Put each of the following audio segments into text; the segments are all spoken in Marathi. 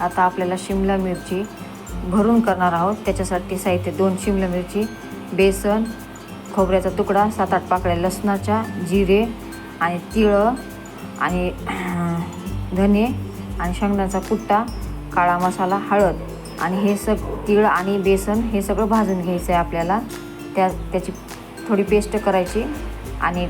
आता आपल्याला शिमला मिरची भरून करणार आहोत. त्याच्यासाठी साहित्य दोन शिमला मिरची बेसन खोबऱ्याचा तुकडा सात आठ पाकळ्या लसणाच्या जिरे आणि तिळं आणि धने आणि शेंगदाचा कुट्टा काळा मसाला हळद आणि हे सग तीळ आणि बेसन हे सगळं भाजून घ्यायचं आहे आपल्याला. त्या त्याची थोडी पेस्ट करायची आणि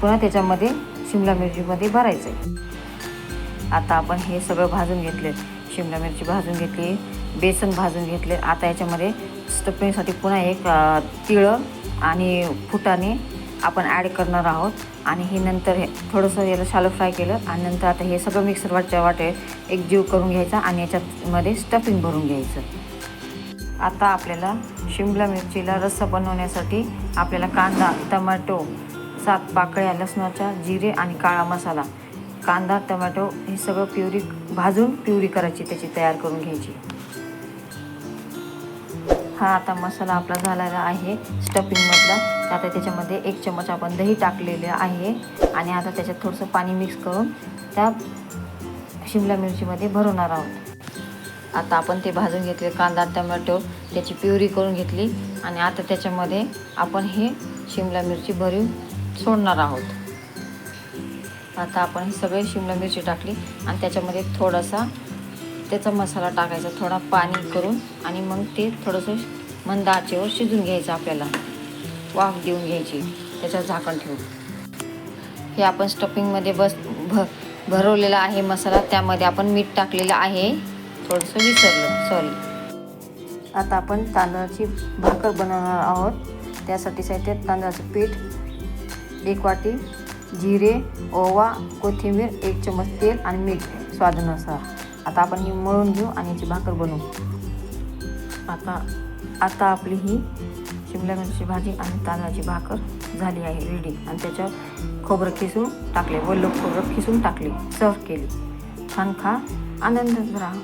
पुन्हा त्याच्यामध्ये शिमला मिरचीमध्ये भरायचं आहे आता आपण हे सगळं भाजून घेतले शिमला मिरची भाजून घेतली बेसन भाजून घेतले. आता याच्यामध्ये स्टफिंगसाठी पुन्हा एक तिळं आणि फुटाणे आपण ॲड करणार आहोत. आणि हे नंतर हे थोडंसं याला शालो फ्राय केलं आणि नंतर आता हे सगळं मिक्सर वाटच्या वाटे एक जीव करून घ्यायचा आणि याच्यामध्ये स्टफिंग भरून घ्यायचं. आता आपल्याला शिमला मिरचीला रस्सा बनवण्यासाठी आपल्याला कांदा टमॅटो सात पाकळ्या लसणाच्या जिरे आणि काळा मसाला. कांदा टमॅटो हे सगळं प्युरी भाजून प्युरी करायची त्याची तयार करून घ्यायची. हा आता मसाला आपला झालेला आहे स्टफिंगमधला. आता त्याच्यामध्ये एक चमच आपण दही टाकलेले आहे. आणि आता त्याच्यात थोडंसं पाणी मिक्स करून त्या शिमला मिरचीमध्ये भरवणार आहोत. आता आपण ते भाजून घेतले कांदा टमॅटो त्याची प्युरी करून घेतली. आणि आता त्याच्यामध्ये आपण हे शिमला मिरची भरून सोडणार आहोत. आता आपण हे सगळे शिमला मिरची टाकली आणि त्याच्यामध्ये थोडासा त्याचा मसाला टाकायचा थोडा पाणी करून आणि मग ते थोडंसं मंद आचेवर शिजून घ्यायचं आपल्याला. वाफ देऊन घ्यायची. त्याच्यावर झाकण ठेवून. हे आपण स्टफिंगमध्ये बस भ भरवलेला आहे मसाला. त्यामध्ये आपण मीठ टाकलेलं आहे. थोडंसं विसरलं. सॉरी आता आपण तांदळाची भाकर बनवणार आहोत. त्यासाठी साहित्य तांदळाचं पीठ एक वाटी जिरे ओवा कोथिंबीर एक चमच तेल आणि मीठ स्वादानुसार. आता आपण ही मळून घेऊ आणि याची भाकर बनवू. आता आता आपली ही शिमला मिरची भाजी आणि तांदळाची भाकर झाली आहे रेडी आणि त्याच्यावर खोबरं खिसून टाकले. वल्ल खोबरं खिसून टाकले. सर्व केली. छान खा. आनंद राहा.